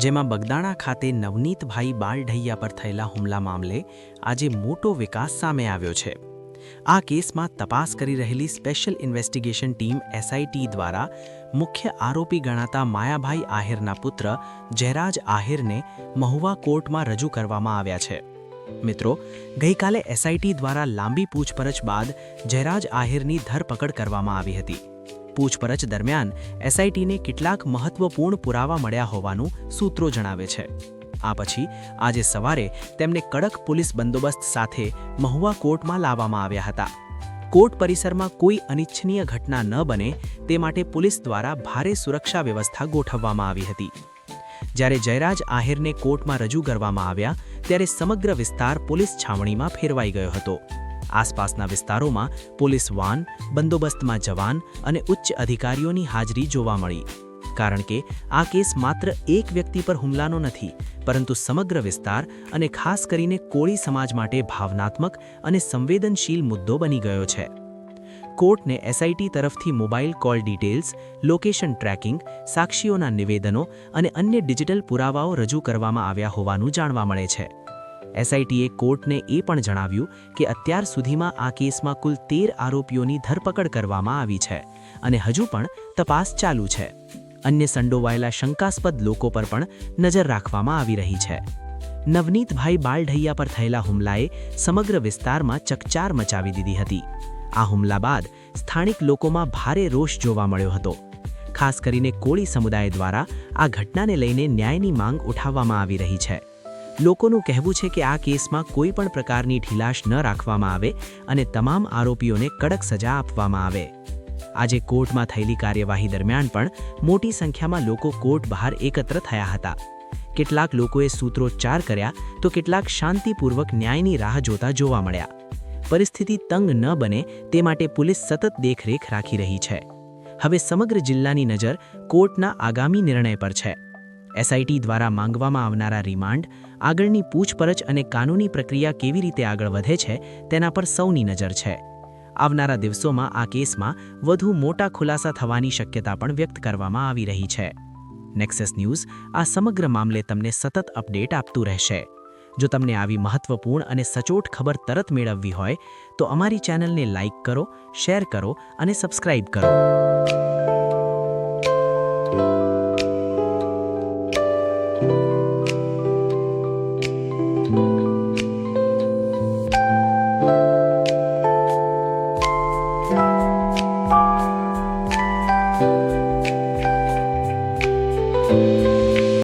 જેમાં બગદાણા ખાતે નવનીતભાઈ બાલઢૈયા પર થયેલા હુમલા મામલે આજે મોટો વિકાસ સામે આવ્યો છે. આ કેસમાં તપાસ કરી રહેલી સ્પેશિયલ ઇન્વેસ્ટિગેશન ટીમ એસઆઈટી દ્વારા મુખ્ય આરોપી ગણાતા માયાભાઈ આહિરના પુત્ર જયરાજ આહિરને મહુવા કોર્ટમાં રજૂ કરવામાં આવ્યા છે. મિત્રો, ગઈકાલે એસઆઈટી દ્વારા લાંબી પૂછપરછ બાદ જયરાજ આહિરની ધરપકડ કરવામાં આવી હતી. પૂછપરછ દરમિયાન એસઆઈટીને કેટલાક મહત્વપૂર્ણ પુરાવા મળ્યા હોવાનું સૂત્રો જણાવે છે. આ પછી આજે સવારે તેમને કડક પોલીસ બંદોબસ્ત સાથે મહુવા કોર્ટમાં લાવવામાં આવ્યા હતા. કોર્ટ પરિસરમાં કોઈ અનિચ્છનીય ઘટના ન બને તે માટે પોલીસ દ્વારા ભારે સુરક્ષા વ્યવસ્થા ગોઠવવામાં આવી હતી. જ્યારે જયરાજ આહિરને કોર્ટમાં રજૂ કરવામાં આવ્યા, ત્યારે સમગ્ર વિસ્તાર પોલીસ છાવણીમાં ફેરવાઈ ગયો હતો. આસપાસના વિસ્તારોમાં પોલીસ વાન, બંદોબસ્તમાં જવાન અને ઉચ્ચ અધિકારીઓની હાજરી જોવા મળી. કારણ કે આ કેસ માત્ર એક વ્યક્તિ પર હુમલાનો નથી, પરંતુ સમગ્ર વિસ્તાર અને ખાસ કરીને કોળી સમાજ માટે ભાવનાત્મક અને સંવેદનશીલ મુદ્દો બની ગયો છે. કોર્ટને એસઆઈટી તરફથી mobile call details, location tracking, સાક્ષીઓના નિવેદનો અને અન્ય ડિજિટલ પુરાવાઓ રજૂ કરવામાં આવ્યા હોવાનું જાણવા મળે છે. એસઆઈટીએ કોર્ટને એ પણ જણાવ્યું કે અત્યાર સુધીમાં આ કેસમાં કુલ તેર આરોપીઓની ધરપકડ કરવામાં આવી છે અને હજુ પણ તપાસ ચાલુ છે. અન્ય સંડોવાયેલા શંકાસ્પદ લોકો પર પણ નજર રાખવામાં આવી રહી છે. નવનીતભાઈ બાલઢૈયા પર થયેલા હુમલાએ સમગ્ર વિસ્તારમાં ચકચાર મચાવી દીધી હતી. આ હુમલા બાદ સ્થાનિક લોકોમાં ભારે રોષ જોવા મળ્યો હતો. ખાસ કરીને કોળી સમુદાય દ્વારા આ ઘટનાને લઈને ન્યાયની માંગ ઉઠાવવામાં આવી રહી છે. લોકોનું કહેવું છે કે આ કેસમાં કોઈ પણ પ્રકારની ઢીલાશ ન રાખવામાં આવે અને તમામ આરોપીઓને કડક સજા આપવામાં આવે. આજે કોર્ટમાં થયેલી કાર્યવાહી દરમિયાન પણ મોટી સંખ્યામાં લોકો કોર્ટ બહાર એકત્ર થયા હતા. કેટલાક લોકોએ સૂત્રોચ્ચાર કર્યા તો કેટલાક શાંતિપૂર્વક ન્યાયની રાહ જોતા જોવા મળ્યા. પરિસ્થિતિ તંગ ન બને તે માટે પોલીસ સતત દેખરેખ રાખી રહી છે. હવે સમગ્ર જિલ્લાની નજર કોર્ટના આગામી નિર્ણય પર છે. એસઆઈટી દ્વારા માંગવામાં આવનારા રિમાન્ડ, આગળની પૂછપરછ અને કાનૂની પ્રક્રિયા કેવી રીતે આગળ વધે છે તેના પર સૌની નજર છે. આવનારા દિવસોમાં આ કેસમાં વધુ મોટા ખુલાસા થવાની શક્યતા પણ વ્યક્ત કરવામાં આવી રહી છે. નેક્સસ ન્યૂઝ આ સમગ્ર મામલે તમને સતત અપડેટ આપતું રહેશે. જો તમને આવી મહત્વપૂર્ણ અને સચોટ ખબર તરત મેળવવી હોય, તો અમારી ચેનલને લાઇક કરો, શેર કરો અને સબસ્ક્રાઇબ કરો.